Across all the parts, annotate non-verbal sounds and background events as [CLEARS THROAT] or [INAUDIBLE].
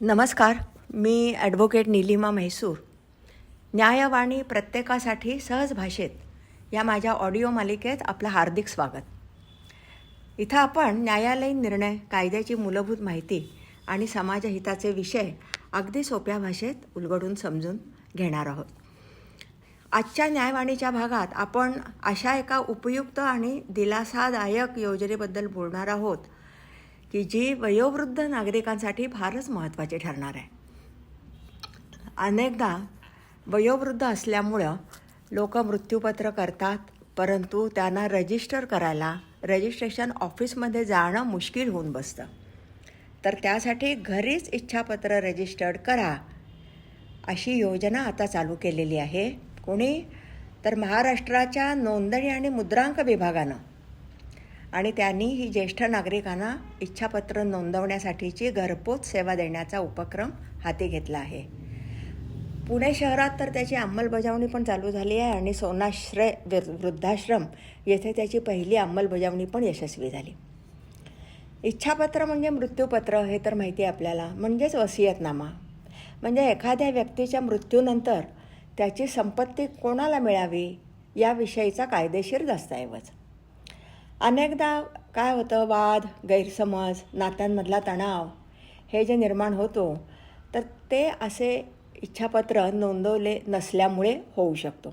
नमस्कार मी ॲडव्होकेट निलिमा म्हैसूर. न्यायवाणी प्रत्येकासाठी सहज भाषेत या माझ्या ऑडिओ मालिकेत आपलं हार्दिक स्वागत. इथं आपण न्यायालयीन निर्णय कायद्याची मूलभूत माहिती आणि समाजहिताचे विषय अगदी सोप्या भाषेत उलगडून समजून घेणार आहोत. आजच्या न्यायवाणीच्या भागात आपण अशा एका उपयुक्त आणि दिलासादायक योजनेबद्दल बोलणार आहोत की जी वयोवृद्ध नागरिकांसाठी फारच महत्त्वाची ठरणार आहे. अनेकदा वयोवृद्ध असल्यामुळं लोक मृत्यूपत्र करतात परंतु त्यांना रजिस्टर करायला रजिस्ट्रेशन ऑफिसमध्ये जाणं मुश्किल होऊन बसतं. तर त्यासाठी घरीच इच्छापत्र रजिस्टर्ड करा अशी योजना आता चालू केलेली आहे. कोणी? तर महाराष्ट्राच्या नोंदणी आणि मुद्रांक विभागानं. आणि त्यांनी ही ज्येष्ठ नागरिकांना इच्छापत्र नोंदवण्यासाठीची घरपोच सेवा देण्याचा उपक्रम हाती घेतला आहे. पुणे शहरात तर त्याची अंमलबजावणी पण चालू झाली आहे आणि सोनाश्रय वृ- वृद्धाश्रम येथे त्याची पहिली अंमलबजावणी पण यशस्वी झाली. इच्छापत्र म्हणजे मृत्यूपत्र हे तर माहिती आहे आपल्याला म्हणजेच वसियतनामा. म्हणजे एखाद्या व्यक्तीच्या मृत्यूनंतर त्याची संपत्ती कोणाला मिळावी याविषयीचा कायदेशीर दस्तऐवज. अनेकदा काय होतं वाद गैरसमज नात्यांमधला तणाव हे जे निर्माण होतो तर ते असे इच्छापत्र नोंदवले नसल्यामुळे होऊ शकतो.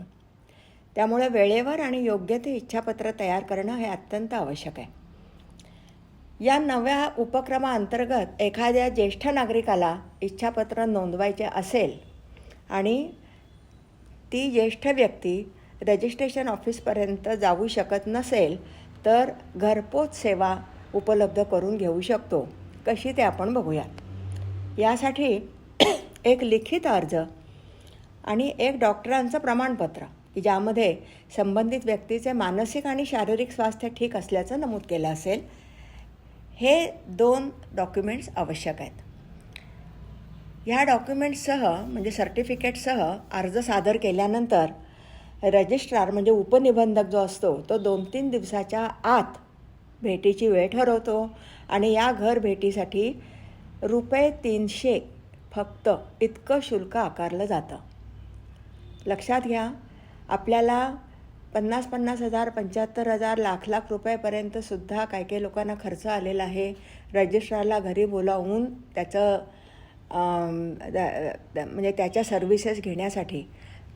त्यामुळे वेळेवर आणि योग्य ते इच्छापत्र तयार करणं हे अत्यंत आवश्यक आहे. या नव्या उपक्रमाअंतर्गत एखाद्या ज्येष्ठ नागरिकाला इच्छापत्र नोंदवायचे असेल आणि ती ज्येष्ठ व्यक्ती रजिस्ट्रेशन ऑफिसपर्यंत जाऊ शकत नसेल तर घरपोच सेवा उपलब्ध करून घेऊ शकतो. कशी ते आपण बघूया यासाठी [CLEARS THROAT] एक लिखित अर्ज आणि एक डॉक्टरांचं प्रमाणपत्र की ज्यामध्ये संबंधित व्यक्तीचे मानसिक आणि शारीरिक स्वास्थ्य ठीक असल्याचं नमूद केलं असेल. हे दोन डॉक्युमेंट्स आवश्यक आहेत. ह्या डॉक्युमेंट्ससह म्हणजे सर्टिफिकेटसह अर्ज सादर केल्यानंतर रजिस्ट्रार म्हणजे उपनिबंधक जो असतो तो दोन तीन दिवसाच्या आत भेटीची वेळ ठरवतो आणि या घर भेटीसाठी रुपये तीनशे फक्त इतकं शुल्क आकारलं जातं. लक्षात घ्या आपल्याला पन्नास पन्नास हजार पंच्याहत्तर हजार लाख लाख रुपयापर्यंतसुद्धा काही काही लोकांना खर्च आलेला आहे. रजिस्ट्रारला घरी बोलावून त्याचं द- म्हणजे त्याच्या सर्व्हिसेस घेण्यासाठी.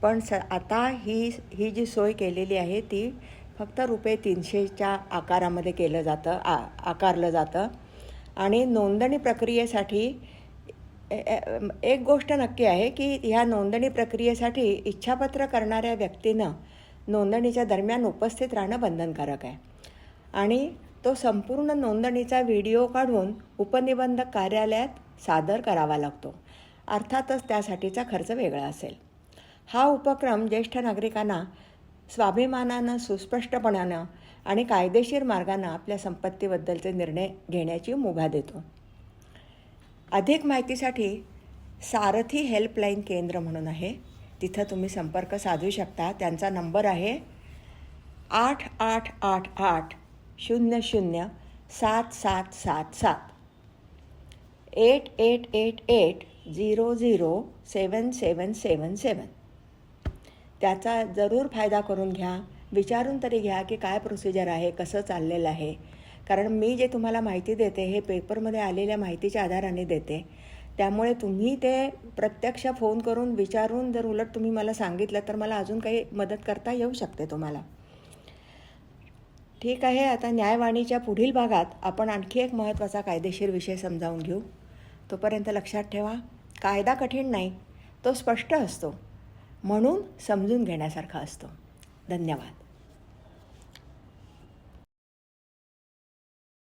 पण स आता ही ही जी सोय केलेली आहे ती फक्त रुपये तीनशेच्या आकारामध्ये केलं जातं आ आकारलं जातं. आणि नोंदणी प्रक्रियेसाठी एक गोष्ट नक्की आहे की ह्या नोंदणी प्रक्रियेसाठी इच्छापत्र करणाऱ्या व्यक्तीनं नोंदणीच्या दरम्यान उपस्थित राहणं बंधनकारक आहे. आणि तो संपूर्ण नोंदणीचा व्हिडिओ काढून उपनिबंधक कार्यालयात सादर करावा लागतो. अर्थातच त्यासाठीचा खर्च वेगळा असेल. हा उपक्रम ज्येष्ठ नागरिकांना स्वाभिमानानं सुस्पष्टपणानं आणि कायदेशीर मार्गानं आपल्या संपत्तीबद्दलचे निर्णय घेण्याची मुभा देतो. अधिक माहितीसाठी सारथी हेल्पलाईन केंद्र म्हणून आहे. तिथं तुम्ही संपर्क साधू शकता. त्यांचा नंबर आहे आठ आठ आठ आठ शून्य शून्य सात सात सात सात. Eight eight eight eight zero zero seven seven seven seven. त्याचा जरूर फायदा करून घ्या. विचारून तरी घ्या की काय प्रोसिजर आहे कसं चाललेलं आहे. कारण मी जे तुम्हाला माहिती देते हे पेपरमध्ये आलेल्या माहितीच्या आधाराने देते. त्यामुळे तुम्ही ते प्रत्यक्ष फोन करून विचारून जर उलट तुम्ही मला सांगितलं तर मला अजून काही मदत करता येऊ शकते तुम्हाला. ठीक आहे आता न्यायवाणीच्या पुढील भागात आपण आणखी एक महत्त्वाचा कायदेशीर विषय समजावून घेऊ. तोपर्यंत लक्षात ठेवा कायदा कठीण नाही तो स्पष्ट असतो. म्हणून समजून घेण्यासारखा असतो. धन्यवाद.